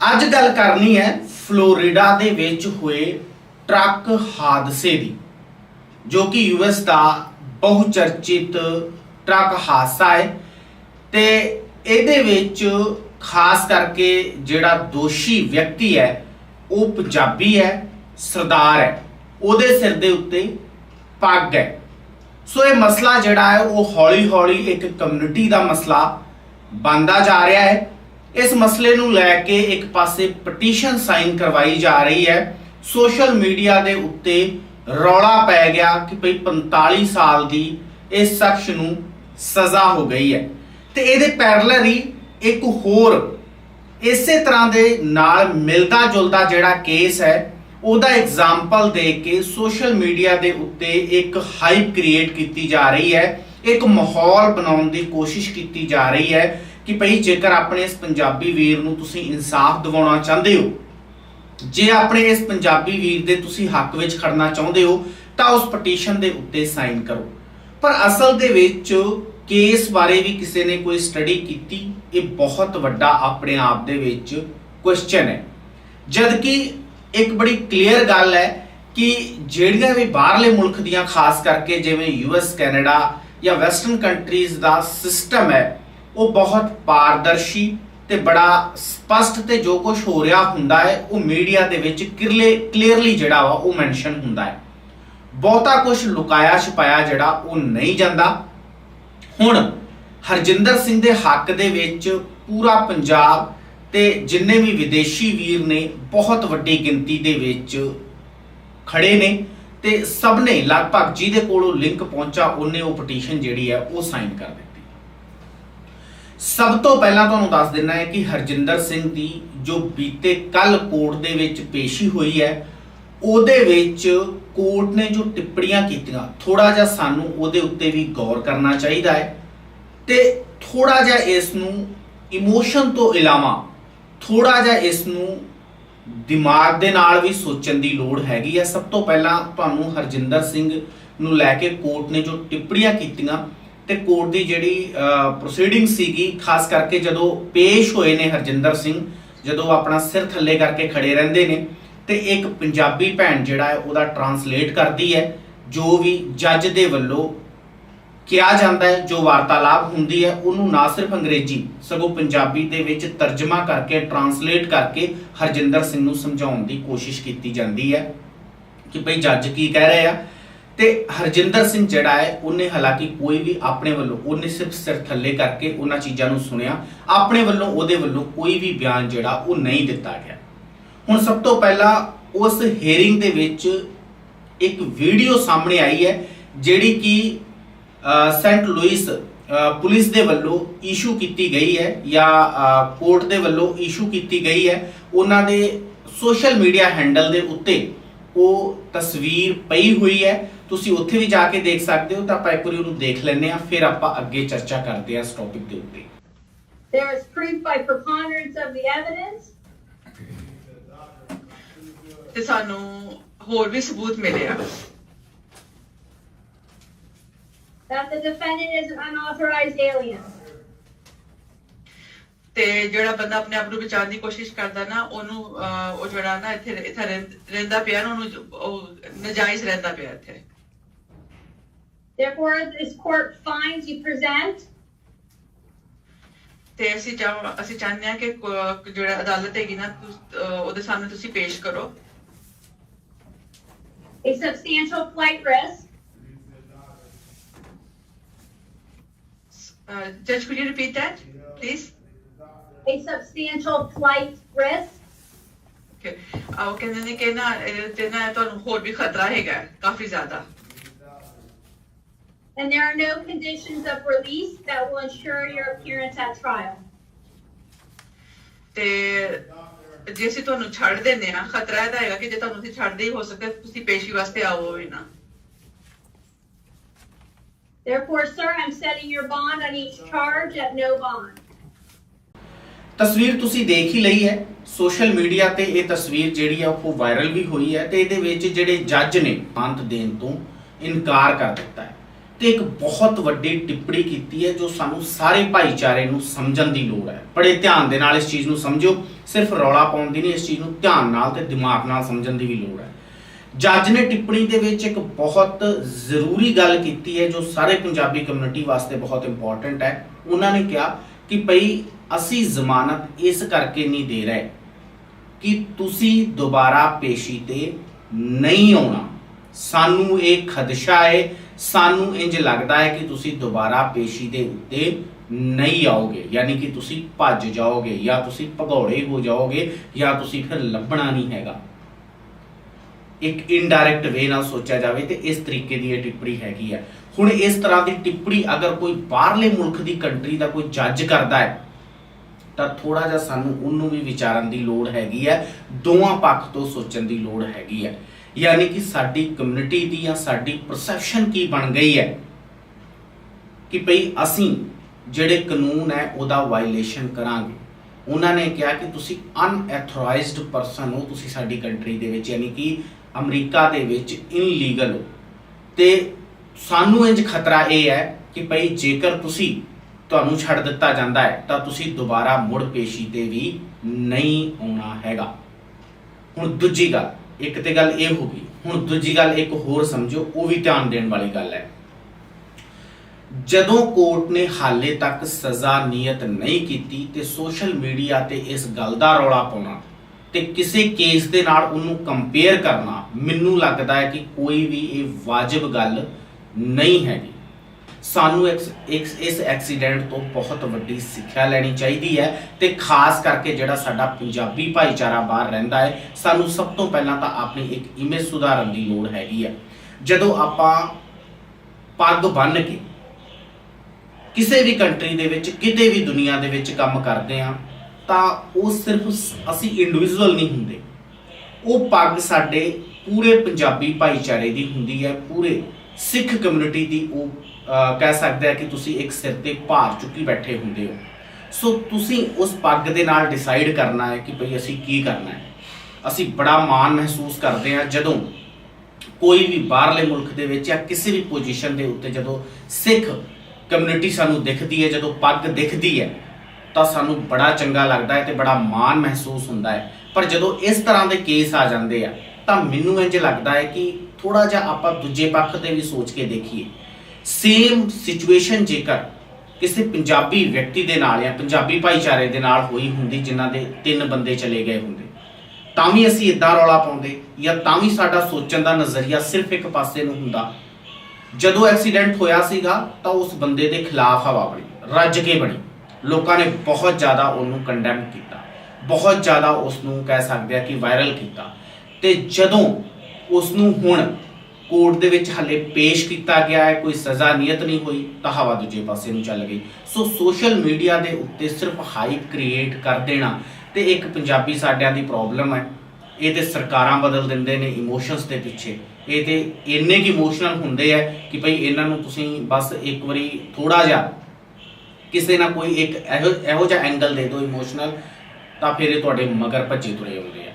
ਅੱਜ ਗੱਲ ਕਰਨੀ ਹੈ ਫਲੋਰੀਡਾ ਦੇ ਵਿੱਚ ਹੋਏ ਟਰੱਕ ਹਾਦਸੇ ਦੀ, ਜੋ ਕਿ ਯੂਐਸ ਦਾ ਬਹੁ ਚਰਚਿਤ ਟਰੱਕ ਹਾਦਸਾ ਹੈ ਤੇ ਇਹਦੇ ਵਿੱਚ ਖਾਸ ਕਰਕੇ ਜਿਹੜਾ ਦੋਸ਼ੀ ਵਿਅਕਤੀ ਹੈ, ਉਹ ਪੰਜਾਬੀ ਹੈ, ਸਰਦਾਰ ਹੈ, ਉਹਦੇ ਸਿਰ ਦੇ ਉੱਤੇ ਪੱਗ ਹੈ। ਸੋ ਇਹ ਮਸਲਾ ਜਿਹੜਾ ਹੈ, ਉਹ ਹੌਲੀ-ਹੌਲੀ ਇੱਕ ਕਮਿਊਨਿਟੀ ਦਾ ਮਸਲਾ ਬਣਦਾ ਜਾ ਰਿਹਾ ਹੈ। ਇਸ ਮਸਲੇ ਨੂੰ ਲੈ ਕੇ ਇੱਕ ਪਾਸੇ ਪਟੀਸ਼ਨ ਸਾਈਨ ਕਰਵਾਈ ਜਾ ਰਹੀ ਹੈ। ਸੋਸ਼ਲ ਮੀਡੀਆ ਦੇ ਉੱਤੇ ਰੌਲਾ ਪੈ ਗਿਆ ਕਿ ਭਈ 45 ਸਾਲ ਦੀ ਇਸ ਸ਼ਖਸ ਨੂੰ ਸਜ਼ਾ ਹੋ ਗਈ ਹੈ। ਤੇ ਇਹਦੇ ਪੈਰਲਰ ਹੀ ਇੱਕ ਹੋਰ ਇਸੇ ਤਰ੍ਹਾਂ ਦੇ ਨਾਲ ਮਿਲਦਾ ਜੁਲਦਾ ਜਿਹੜਾ ਕੇਸ ਹੈ, ਉਹਦਾ ਐਗਜ਼ਾਮਪਲ ਦੇ ਕੇ ਸੋਸ਼ਲ ਮੀਡੀਆ ਦੇ ਉੱਤੇ ਇੱਕ ਹਾਈਪ ਕ੍ਰੀਏਟ ਕੀਤੀ ਜਾ ਰਹੀ ਹੈ। ਇੱਕ ਮਾਹੌਲ ਬਣਾਉਣ ਦੀ ਕੋਸ਼ਿਸ਼ ਕੀਤੀ ਜਾ ਰਹੀ ਹੈ। ਕਿ ਭਈ ਜੇਕਰ ਆਪਣੇ ਇਸ ਪੰਜਾਬੀ ਵੀਰ ਨੂੰ ਤੁਸੀਂ ਇਨਸਾਫ ਦਿਵਾਉਣਾ ਚਾਹੁੰਦੇ ਹੋ, ਜੇ ਆਪਣੇ ਇਸ ਪੰਜਾਬੀ ਵੀਰ ਦੇ ਤੁਸੀਂ ਹੱਕ ਵਿੱਚ ਖੜਨਾ ਚਾਹੁੰਦੇ ਹੋ, ਤਾਂ ਉਸ ਪਟੀਸ਼ਨ ਦੇ ਉੱਤੇ ਸਾਈਨ ਕਰੋ। ਪਰ ਅਸਲ ਦੇ ਵਿੱਚ ਕੇਸ ਬਾਰੇ ਵੀ ਕਿਸੇ ਨੇ ਕੋਈ ਸਟੱਡੀ ਕੀਤੀ, ਇਹ ਬਹੁਤ ਵੱਡਾ ਆਪਣੇ ਆਪ ਦੇ ਵਿੱਚ ਕੁਐਸਚਨ ਹੈ। ਜਦ ਕਿ ਇੱਕ ਬੜੀ ਕਲੀਅਰ ਗੱਲ ਹੈ ਕਿ ਜਿਹੜੀਆਂ ਵੀ ਬਾਹਰਲੇ ਮੁਲਕ ਦੀਆਂ ਖਾਸ ਕਰਕੇ ਜਿਵੇਂ ਯੂਐਸ ਕੈਨੇਡਾ ਜਾਂ ਵੈਸਟਰਨ ਕੰਟਰੀਜ਼ ਦਾ ਸਿਸਟਮ ਹੈ ਉਹ ਬਹੁਤ ਪਾਰਦਰਸ਼ੀ ਤੇ ਬੜਾ ਸਪਸ਼ਟ ਤੇ ਜੋ ਕੁਝ ਹੋ ਰਿਹਾ ਹੁੰਦਾ ਹੈ, ਉਹ ਮੀਡੀਆ ਦੇ ਵਿੱਚ ਕਿਰਲੇ ਕਲੀਅਰਲੀ ਜਿਹੜਾ ਵਾ ਉਹ ਮੈਂਸ਼ਨ ਹੁੰਦਾ ਹੈ। ਬਹੁਤਾ ਕੁਝ ਲੁਕਾਇਆ ਛੁਪਾਇਆ ਜਿਹੜਾ ਉਹ ਨਹੀਂ ਜਾਂਦਾ। ਹੁਣ ਹਰਜਿੰਦਰ ਸਿੰਘ ਦੇ ਹੱਕ ਦੇ ਵਿੱਚ ਪੂਰਾ ਪੰਜਾਬ ਤੇ ਜਿੰਨੇ ਵੀ ਵਿਦੇਸ਼ੀ ਵੀਰ ਨੇ, ਬਹੁਤ ਵੱਡੀ ਗਿਣਤੀ ਦੇ ਵਿੱਚ ਖੜੇ ਨੇ ਤੇ ਸਭ ਨੇ ਲਗਭਗ ਜਿਹਦੇ ਕੋਲੋਂ ਲਿੰਕ ਪਹੁੰਚਾ, ਉਹਨੇ ਉਹ ਪਟੀਸ਼ਨ ਜਿਹੜੀ ਹੈ ਉਹ ਸਾਈਨ ਕਰ ਦਿੱਤੀ। ਸਭ ਤੋਂ ਪਹਿਲਾਂ ਤੁਹਾਨੂੰ ਦੱਸ ਦਿੰਨਾ ਹੈ ਕਿ ਹਰਜਿੰਦਰ ਸਿੰਘ ਦੀ ਜੋ ਬੀਤੇ ਕੱਲ ਕੋਰਟ ਦੇ ਵਿੱਚ ਪੇਸ਼ੀ ਹੋਈ ਹੈ, ਉਹਦੇ ਵਿੱਚ ਕੋਰਟ ਨੇ ਜੋ ਟਿੱਪਣੀਆਂ ਕੀਤੀਆਂ ਥੋੜਾ ਜਿਹਾ ਸਾਨੂੰ ਉਹਦੇ ਉੱਤੇ ਵੀ ਗੌਰ ਕਰਨਾ ਚਾਹੀਦਾ ਹੈ ਤੇ ਥੋੜਾ ਜਿਹਾ ਇਸ ਨੂੰ ਇਮੋਸ਼ਨ ਤੋਂ ਇਲਾਵਾ ਥੋੜਾ ਜਿਹਾ ਇਸ ਨੂੰ ਦਿਮਾਗ ਦੇ ਨਾਲ ਵੀ ਸੋਚਣ ਦੀ ਲੋੜ ਹੈਗੀ ਹੈ। ਸਭ ਤੋਂ ਪਹਿਲਾਂ ਤੁਹਾਨੂੰ ਹਰਜਿੰਦਰ ਸਿੰਘ ਨੂੰ ਲੈ ਕੇ ਕੋਰਟ ਨੇ ਜੋ ਟਿੱਪਣੀਆਂ ਕੀਤੀਆਂ ਤੇ ਕੋਰਟ ਦੀ ਜਿਹੜੀ ਪ੍ਰੋਸੀਡਿੰਗ ਸੀਗੀ, ਖਾਸ ਕਰਕੇ ਜਦੋਂ ਪੇਸ਼ ਹੋਏ ਨੇ ਹਰਜਿੰਦਰ ਸਿੰਘ, ਜਦੋਂ ਆਪਣਾ ਸਿਰ ਥੱਲੇ ਕਰਕੇ ਖੜੇ ਰਹਿੰਦੇ ਨੇ, ਤੇ ਇੱਕ ਪੰਜਾਬੀ ਭੈਣ ਜਿਹੜਾ ਹੈ, ਉਹਦਾ ਟਰਾਂਸਲੇਟ ਕਰਦੀ ਹੈ, ਜੋ ਵੀ ਜੱਜ ਦੇ ਵੱਲੋਂ ਕਿਹਾ ਜਾਂਦਾ ਹੈ, ਜੋ ਵਾਰਤਾਲਾਪ ਹੁੰਦੀ ਹੈ, ਉਹਨੂੰ ਨਾ ਸਿਰਫ ਅੰਗਰੇਜ਼ੀ, ਸਗੋਂ ਪੰਜਾਬੀ ਦੇ ਵਿੱਚ ਤਰਜਮਾ ਕਰਕੇ ਟਰਾਂਸਲੇਟ ਕਰਕੇ ਹਰਜਿੰਦਰ ਸਿੰਘ ਨੂੰ ਸਮਝਾਉਣ ਦੀ ਕੋਸ਼ਿਸ਼ ਕੀਤੀ ਜਾਂਦੀ ਹੈ ਕਿ ਭਈ ਜੱਜ ਕੀ ਕਹਿ ਰਹੇ ਆ ਤੇ ਹਰਜਿੰਦਰ ਸਿੰਘ ਜਿਹੜਾ ਹੈ, ਉਹਨੇ ਹਾਲਾਂਕਿ ਕੋਈ ਵੀ ਆਪਣੇ ਵੱਲੋਂ, ਉਹਨੇ ਸਿਰਫ ਸਿਰ ਥੱਲੇ ਕਰਕੇ ਉਹਨਾਂ ਚੀਜ਼ਾਂ ਨੂੰ ਸੁਣਿਆ। ਆਪਣੇ ਵੱਲੋਂ, ਉਹਦੇ ਵੱਲੋਂ ਕੋਈ ਵੀ ਬਿਆਨ ਜਿਹੜਾ, ਉਹ ਨਹੀਂ ਦਿੱਤਾ ਗਿਆ। ਹੁਣ ਸਭ ਤੋਂ ਪਹਿਲਾਂ ਉਸ ਹੀਅਰਿੰਗ ਦੇ ਵਿੱਚ ਇੱਕ ਵੀਡੀਓ ਸਾਹਮਣੇ ਆਈ ਹੈ, ਜਿਹੜੀ ਕਿ ਸੈਂਟ ਲੁਈਸ ਪੁਲਿਸ ਦੇ ਵੱਲੋਂ ਇਸ਼ੂ ਕੀਤੀ ਗਈ ਹੈ ਜਾਂ ਕੋਰਟ ਦੇ ਵੱਲੋਂ ਇਸ਼ੂ ਕੀਤੀ ਗਈ ਹੈ। ਉਹਨਾਂ ਦੇ ਸੋਸ਼ਲ ਮੀਡੀਆ ਹੈਂਡਲ ਦੇ ਉੱਤੇ ਉਹ ਤਸਵੀਰ ਪਈ ਹੋਈ ਹੈ। ਤੁਸੀਂ ਉੱਥੇ ਵੀ ਜਾ ਕੇ ਦੇਖ ਸਕਦੇ ਹੋ ਤਾਂ ਆਪਾਂ ਇੱਕ ਵਾਰੀ ਉਹਨੂੰ ਦੇਖ ਲੈਂਦੇ ਆ ਫਿਰ ਆਪਾਂ ਅੱਗੇ ਚਰਚਾ ਕਰਦੇ ਆ ਇਸ ਟੌਪਿਕ ਦੇ ਉੱਤੇ। There is proof by preponderance of the evidence. ਤੇ ਸਾਨੂੰ ਹੋਰ ਵੀ ਸਬੂਤ ਮਿਲੇ ਆ that the defendant is an unauthorized alien. ਤੇ ਜਿਹੜਾ ਬੰਦਾ ਆਪਣੇ ਆਪ ਨੂੰ ਬਚਾਉਣ ਦੀ ਕੋਸ਼ਿਸ਼ ਕਰਦਾ ਨਾ ਉਹਨੂੰ ਅਹ, ਉਹ ਜਿਹੜਾ ਨਾ ਇੱਥੇ ਇੱਥੇ ਰਹਿ- ਰਹਿੰਦਾ ਪਿਆ ਨਾ ਉਹਨੂੰ ਜ- ਉਹ ਨਜਾਇਜ਼ ਰਹਿੰਦਾ ਪਿਆ ਇੱਥੇ। Therefore, this court finds you present ਤੇ ਅਸੀਂ ਚਾਹ ਅਸੀਂ ਚਾਹੁੰਦੇ ਹਾਂ ਕਿ ਕੋ- ਜਿਹੜਾ ਅਦਾਲਤ ਹੈਗੀ ਨਾ ਤੁਸ- ਅਹ, ਉਹਦੇ ਸਾਹਮਣੇ ਤੁਸੀਂ ਪੇਸ਼ ਕਰੋ a substantial flight risk ਜੱਜ could you repeat that please a substantial flight risk Okay. ਆਹ, ਉਹ ਕਹਿੰਦੇ ਨੇ ਕਿ ਨਾ ਇਹਦੇ ਤੇ ਨਾ ਤੁਹਾਨੂੰ ਹੋਰ ਵੀ ਖਤਰਾ ਹੈਗਾ ਹੈ, ਕਾਫੀ ਜ਼ਿਆਦਾ and there are no conditions of release that will ensure your appearance at trial. ਤੇ ਜੇ ਅਸੀਂ ਤੁਹਾਨੂੰ ਛੱਡ ਦਿੰਦੇ ਆ ਖਤਰਾ ਇਹਦਾ ਹੈਗਾ ਕਿ ਜੇ ਤੁਹਾਨੂੰ ਅਸੀਂ ਛੱਡਦੇ ਹੀ ਹੋ ਸਕਦਾ ਤੁਸੀਂ ਪੇਸ਼ੀ ਵਾਸਤੇ ਆਓ ਵੀ ਨਾ Therefore, sir, I'm setting your bond on each charge at no bond. ਤਸਵੀਰ ਤੁਸੀਂ ਦੇਖ ਹੀ ਲਈ ਹੈ ਸੋਸ਼ਲ ਮੀਡੀਆ ਤੇ ਇਹ ਤਸਵੀਰ ਜਿਹੜੀ ਆ ਉਹ ਵਾਇਰਲ ਵੀ ਹੋਈ ਹੈ ਤੇ ਇਹਦੇ ਵਿੱਚ ਜਿਹੜੇ ਜੱਜ ਨੇ ਅੰਤ ਦੇਣ ਤੋਂ ਇਨਕਾਰ ਕਰ ਦਿੱਤਾ ਹੈ ਤੇ ਇੱਕ ਬਹੁਤ ਵੱਡੀ ਟਿੱਪਣੀ ਕੀਤੀ ਹੈ ਜੋ ਸਾਨੂੰ ਸਾਰੇ ਭਾਈਚਾਰੇ ਨੂੰ ਸਮਝਣ ਦੀ ਲੋੜ ਹੈ। ਬੜੇ ਧਿਆਨ ਦੇ ਨਾਲ ਇਸ ਚੀਜ਼ ਨੂੰ ਸਮਝੋ ਸਿਰਫ ਰੌਲਾ ਪਾਉਣ ਦੀ ਨਹੀਂ, ਇਸ ਚੀਜ਼ ਨੂੰ ਧਿਆਨ ਨਾਲ ਤੇ ਦਿਮਾਗ ਨਾਲ ਸਮਝਣ ਦੀ ਵੀ ਲੋੜ ਹੈ। ਜੱਜ ਨੇ ਟਿੱਪਣੀ ਦੇ ਵਿੱਚ ਇੱਕ ਬਹੁਤ ਜ਼ਰੂਰੀ ਗੱਲ ਕੀਤੀ ਹੈ ਜੋ ਸਾਰੇ ਪੰਜਾਬੀ ਕਮਿਊਨਿਟੀ ਵਾਸਤੇ ਬਹੁਤ ਇੰਪੋਰਟੈਂਟ ਹੈ। ਉਹਨਾਂ ਨੇ ਕਿਹਾ ਕਿ ਭਈ, ਅਸੀਂ ਜ਼ਮਾਨਤ ਇਸ ਕਰਕੇ ਨਹੀਂ ਦੇ ਰਹੇ ਕਿ ਤੁਸੀਂ ਦੁਬਾਰਾ ਪੇਸ਼ੀ ਤੇ ਨਹੀਂ ਆਉਣਾ। ਸਾਨੂੰ ਇਹ ਖਦਸ਼ਾ ਹੈ ਸਾਨੂੰ ਇੰਜ ਲੱਗਦਾ ਹੈ ਕਿ ਤੁਸੀਂ ਦੁਬਾਰਾ ਪੇਸ਼ੀ ਦੇ ਉੱਤੇ ਨਹੀਂ ਆਓਗੇ, ਯਾਨੀ ਕਿ ਤੁਸੀਂ ਭੱਜ ਜਾਓਗੇ, ਜਾਂ ਤੁਸੀਂ ਭਗੌੜੇ ਹੋ ਜਾਓਗੇ, ਜਾਂ ਤੁਸੀਂ ਫਿਰ ਲੱਭਣਾ ਨਹੀਂ ਹੈਗਾ। ਇੱਕ ਇਨਡਾਇਰੈਕਟ ਵੇ ਨਾਲ ਸੋਚਿਆ ਜਾਵੇ ਤੇ ਇਸ ਤਰੀਕੇ ਦੀ ਇਹ ਟਿੱਪਣੀ ਹੈਗੀ ਹੈ ਹੁਣ ਇਸ ਤਰ੍ਹਾਂ ਦੀ ਟਿੱਪਣੀ ਅਗਰ ਕੋਈ ਬਾਹਰਲੇ ਮੁਲਕ ਦੀ ਕੰਟਰੀ ਦਾ ਕੋਈ ਜੱਜ ਕਰਦਾ ਹੈ, ਤਾਂ ਥੋੜਾ ਜਿਹਾ ਸਾਨੂੰ ਉਹਨੂੰ ਵੀ ਵਿਚਾਰਨ ਦੀ ਲੋੜ ਹੈਗੀ ਹੈ ਦੋਵਾਂ ਪੱਖ ਤੋਂ ਸੋਚਣ ਦੀ ਲੋੜ ਹੈਗੀ ਹੈ ਯਾਨੀ ਕਿ ਸਾਡੀ ਕਮਿਊਨਿਟੀ ਦੀ ਜਾਂ ਸਾਡੀ ਪਰਸੈਪਸ਼ਨ ਕੀ ਬਣ ਗਈ ਹੈ? ਕਿ ਭਈ ਅਸੀਂ ਜਿਹੜੇ ਕਾਨੂੰਨ ਹੈ ਉਹਦਾ ਵਾਇਲੇਸ਼ਨ ਕਰਾਂਗੇ। ਉਹਨਾਂ ਨੇ ਕਿਹਾ ਕਿ ਤੁਸੀਂ ਅਨਐਥੋਰਾਈਜ਼ਡ ਪਰਸਨ ਹੋ, ਤੁਸੀਂ ਸਾਡੀ ਕੰਟਰੀ ਦੇ ਵਿੱਚ, ਯਾਨੀ ਕਿ ਅਮਰੀਕਾ ਦੇ ਵਿੱਚ ਇਨਲੀਗਲ ਹੋ। ਤੇ ਸਾਨੂੰ ਇੰਜ ਖਤਰਾ ਇਹ ਹੈ ਕਿ ਭਈ ਜੇਕਰ ਤੁਸੀਂ ਤੁਹਾਨੂੰ ਛੱਡ ਦਿੱਤਾ ਜਾਂਦਾ ਹੈ, ਤਾਂ ਤੁਸੀਂ ਦੁਬਾਰਾ ਮੁੜ ਪੇਸ਼ੀ ਤੇ ਵੀ ਨਹੀਂ ਆਉਣਾ ਹੈਗਾ। ਹੁਣ ਦੂਜੀ ਗੱਲ ਇੱਕ ਤੇ ਗੱਲ ਇਹ ਹੋ ਗਈ, ਹੁਣ ਦੂਜੀ ਗੱਲ ਇੱਕ ਹੋਰ ਸਮਝੋ, ਉਹ ਵੀ ਧਿਆਨ ਦੇਣ ਵਾਲੀ ਗੱਲ ਹੈ। ਜਦੋਂ ਕੋਰਟ ਨੇ ਹਾਲੇ ਤੱਕ ਸਜ਼ਾ ਨਿਯਤ ਨਹੀਂ ਕੀਤੀ ਤੇ ਸੋਸ਼ਲ ਮੀਡੀਆ ਤੇ ਇਸ ਗੱਲ ਦਾ ਰੌਲਾ ਪਾਉਣਾ ਤੇ ਕਿਸੇ ਕੇਸ ਦੇ ਨਾਲ ਉਹਨੂੰ ਕੰਪੇਅਰ ਕਰਨਾ, ਮੈਨੂੰ ਲੱਗਦਾ ਹੈ ਕਿ ਕੋਈ ਵੀ ਇਹ ਵਾਜਬ ਗੱਲ ਨਹੀਂ ਹੈਗੀ। ਸਾਨੂੰ ਇਸ, ਇਸ- ਐਕਸੀਡੈਂਟ ਤੋਂ ਬਹੁਤ ਵੱਡੀ ਸਿੱਖਿਆ ਲੈਣੀ ਚਾਹੀਦੀ ਹੈ ਤੇ ਖਾਸ ਕਰਕੇ ਜਿਹੜਾ ਸਾਡਾ ਪੰਜਾਬੀ ਭਾਈਚਾਰਾ ਬਾਹਰ ਰਹਿੰਦਾ ਹੈ, ਸਾਨੂੰ ਸਭ ਤੋਂ ਪਹਿਲਾਂ ਤਾਂ ਆਪਣੀ ਇੱਕ ਇਮੇਜ ਸੁਧਾਰਨ ਦੀ ਲੋੜ ਹੈਗੀ ਹੈ ਜਦੋਂ ਆਪਾਂ ਪੱਗ ਬੰਨ੍ਹ ਕੇ ਕਿਸੇ ਵੀ ਕੰਟਰੀ ਦੇ ਵਿੱਚ, ਕਿਤੇ ਵੀ ਦੁਨੀਆ ਦੇ ਵਿੱਚ ਕੰਮ ਕਰਦੇ ਆ ਤਾਂ ਉਹ ਸਿਰਫ ਅਸੀਂ ਇੰਡੀਵਿਜੂਅਲ ਨਹੀਂ ਹੁੰਦੇ। ਉਹ ਪੱਗ ਸਾਡੇ ਪੂਰੇ ਪੰਜਾਬੀ ਭਾਈਚਾਰੇ ਦੀ ਹੁੰਦੀ ਹੈ, ਪੂਰੇ ਸਿੱਖ ਕਮਿਊਨਿਟੀ ਦੀ ਉਹ ਕਹਿ ਸਕਦੇ ਆ ਕਿ ਤੁਸੀਂ ਇੱਕ ਸਿਰ ਤੇ ਭਾਰ ਚੁੱਕੀ ਬੈਠੇ ਹੁੰਦੇ ਹੋ। ਸੋ ਤੁਸੀਂ ਉਸ ਪੱਗ ਦੇ ਨਾਲ ਡਿਸਾਈਡ ਕਰਨਾ ਹੈ ਕਿ ਭਈ ਅਸੀਂ ਕੀ ਕਰਨਾ ਹੈ। ਅਸੀਂ ਬੜਾ ਮਾਣ ਮਹਿਸੂਸ ਕਰਦੇ ਹਾਂ ਜਦੋਂ ਕੋਈ ਵੀ ਬਾਹਰਲੇ ਮੁਲਕ ਦੇ ਵਿੱਚ ਜਾਂ ਕਿਸੇ ਵੀ ਪੋਜੀਸ਼ਨ ਦੇ ਉੱਤੇ ਜਦੋਂ ਸਿੱਖ ਕਮਿਊਨਿਟੀ ਸਾਨੂੰ ਦਿਖਦੀ ਹੈ, ਜਦੋਂ ਪੱਗ ਦਿਖਦੀ ਹੈ, ਤਾਂ ਸਾਨੂੰ ਬੜਾ ਚੰਗਾ ਲੱਗਦਾ ਹੈ ਤੇ ਬੜਾ ਮਾਣ ਮਹਿਸੂਸ ਹੁੰਦਾ ਹੈ। ਪਰ ਜਦੋਂ ਇਸ ਤਰ੍ਹਾਂ ਦੇ ਕੇਸ ਆ ਜਾਂਦੇ ਆ, ਤਾਂ ਮੈਨੂੰ ਇੰਜ ਲੱਗਦਾ ਹੈ ਕਿ ਥੋੜਾ ਜਿਹਾ ਆਪਾਂ ਦੂਜੇ ਪੱਖ ਤੇ ਵੀ ਸੋਚ ਕੇ ਦੇਖੀਏ। ਸੇਮ ਸਿਚੁਏਸ਼ਨ ਜੇਕਰ ਕਿਸੇ ਪੰਜਾਬੀ ਵਿਅਕਤੀ ਦੇ ਨਾਲ ਜਾਂ ਪੰਜਾਬੀ ਭਾਈਚਾਰੇ ਦੇ ਨਾਲ ਹੋਈ ਹੁੰਦੀ, ਜਿਨ੍ਹਾਂ ਦੇ ਤਿੰਨ ਬੰਦੇ ਚਲੇ ਗਏ ਹੁੰਦੇ, ਤਾਂ ਵੀ ਅਸੀਂ ਇਦਾਂ ਰੌਲਾ ਪਾਉਂਦੇ ਜਾਂ ਤਾਂ ਵੀ ਸਾਡਾ ਸੋਚਣ ਦਾ ਨਜ਼ਰੀਆ ਸਿਰਫ ਇੱਕ ਪਾਸੇ ਨੂੰ ਹੁੰਦਾ। ਜਦੋਂ ਐਕਸੀਡੈਂਟ ਹੋਇਆ ਸੀਗਾ, ਤਾਂ ਉਸ ਬੰਦੇ ਦੇ ਖਿਲਾਫ ਹਵਾ ਬਣੀ, ਰੱਜ ਕੇ ਬਣੀ। ਲੋਕਾਂ ਨੇ ਬਹੁਤ ਜ਼ਿਆਦਾ ਉਹਨੂੰ ਕੰਡੈਮ ਕੀਤਾ। ਬਹੁਤ ਜ਼ਿਆਦਾ ਉਸ ਨੂੰ ਕਹਿ ਸਕਦੇ ਆ ਕਿ ਵਾਇਰਲ ਕੀਤਾ। ਤੇ ਜਦੋਂ ਉਸ ਨੂੰ ਹੁਣ ਕੋਰਟ ਦੇ ਵਿੱਚ ਹਲੇ ਪੇਸ਼ ਕੀਤਾ ਗਿਆ ਹੈ, ਕੋਈ ਸਜ਼ਾ ਨਿਯਤ ਨਹੀਂ ਹੋਈ, ਤਾਂ ਹਵਾ ਦੂਜੇ ਪਾਸੇ ਨੂੰ ਚੱਲ ਗਈ। ਸੋ ਸੋਸ਼ਲ ਮੀਡੀਆ ਦੇ ਉੱਤੇ ਸਿਰਫ ਹਾਈਪ ਕ੍ਰੀਏਟ ਕਰ ਦੇਣਾ ਤੇ ਇੱਕ ਪੰਜਾਬੀ ਸਾਡਿਆਂ ਦੀ ਪ੍ਰੋਬਲਮ ਹੈ। ਇਹ ਤੇ ਸਰਕਾਰਾਂ ਬਦਲ ਦਿੰਦੇ ਨੇ ਇਮੋਸ਼ਨਸ ਦੇ ਪਿੱਛੇ। ਇਹ ਤੇ ਇੰਨੇ ਕਿ ਇਮੋਸ਼ਨਲ ਹੁੰਦੇ ਆ ਕਿ ਭਈ ਇਹਨਾਂ ਨੂੰ ਤੁਸੀਂ ਬਸ ਇੱਕ ਵਾਰੀ ਥੋੜਾ ਜਿਹਾ ਕਿਸੇ ਨਾ ਕੋਈ ਇੱਕ ਇਹੋ ਇਹੋ ਜਿਹਾ ਐਂਗਲ ਦੇ ਦਿਓ ਇਮੋਸ਼ਨਲ ਤਾਂ ਫਿਰ ਇਹ ਤੁਹਾਡੇ ਮਗਰ ਭੱਜੇ ਤੁਰੇ ਆਉਂਦੇ ਆ।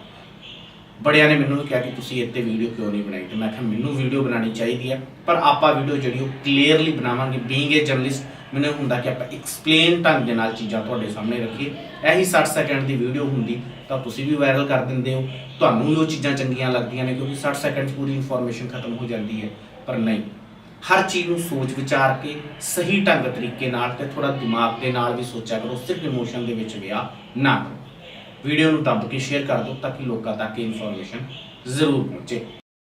ਬੜਿਆਂ ਨੇ ਮੈਨੂੰ ਕਿਹਾ ਕਿ ਤੁਸੀਂ ਇੱਥੇ ਵੀਡੀਓ ਕਿਉਂ ਨਹੀਂ ਬਣਾਈ? ਤੇ ਮੈਂ ਕਿਹਾ, ਮੈਨੂੰ ਵੀਡੀਓ ਬਣਾਉਣੀ ਚਾਹੀਦੀ ਹੈ ਪਰ ਆਪਾਂ ਵੀਡੀਓ ਜਿਹੜੀ ਉਹ ਕਲੀਅਰਲੀ ਬਣਾਵਾਂਗੇ ਬੀਇੰਗ ਏ ਜਰਨਲਿਸਟ ਮੈਨੂੰ ਹੁੰਦਾ ਕਿ ਆਪਾਂ ਐਕਸਪਲੇਨ ਢੰਗ ਦੇ ਨਾਲ ਚੀਜ਼ਾਂ ਤੁਹਾਡੇ ਸਾਹਮਣੇ ਰੱਖੀਏ। ਇਹੀ 60 ਸੈਕਿੰਡ ਦੀ ਵੀਡੀਓ ਹੁੰਦੀ, ਤਾਂ ਤੁਸੀਂ ਵੀ ਵਾਇਰਲ ਕਰ ਦਿੰਦੇ ਹੋ। ਤੁਹਾਨੂੰ ਵੀ ਉਹ ਚੀਜ਼ਾਂ ਚੰਗੀਆਂ ਲੱਗਦੀਆਂ ਨੇ, ਕਿਉਂਕਿ 60 ਸੈਕਿੰਡ 'ਚ ਪੂਰੀ ਇਨਫੋਰਮੇਸ਼ਨ ਖਤਮ ਹੋ ਜਾਂਦੀ ਹੈ। ਪਰ ਨਹੀਂ, ਹਰ ਚੀਜ਼ ਨੂੰ ਸੋਚ ਵਿਚਾਰ ਕੇ, ਸਹੀ ਢੰਗ ਤਰੀਕੇ ਨਾਲ ਤੇ ਥੋੜਾ ਦਿਮਾਗ ਦੇ ਨਾਲ ਵੀ ਸੋਚਿਆ ਕਰੋ, ਸਿਰਫ ਇਮੋਸ਼ਨ ਦੇ ਵਿੱਚ ਵਿਆਹ ਨਾ ਕਰੋ। ਵੀਡੀਓ ਨੂੰ ਦੱਬ ਕੇ ਸ਼ੇਅਰ ਕਰ ਦਿਓ ਤਾਂ ਕਿ ਲੋਕਾਂ ਤੱਕ ਇਹ ਇਨਫੋਰਮੇਸ਼ਨ ਜ਼ਰੂਰ ਪਹੁੰਚੇ।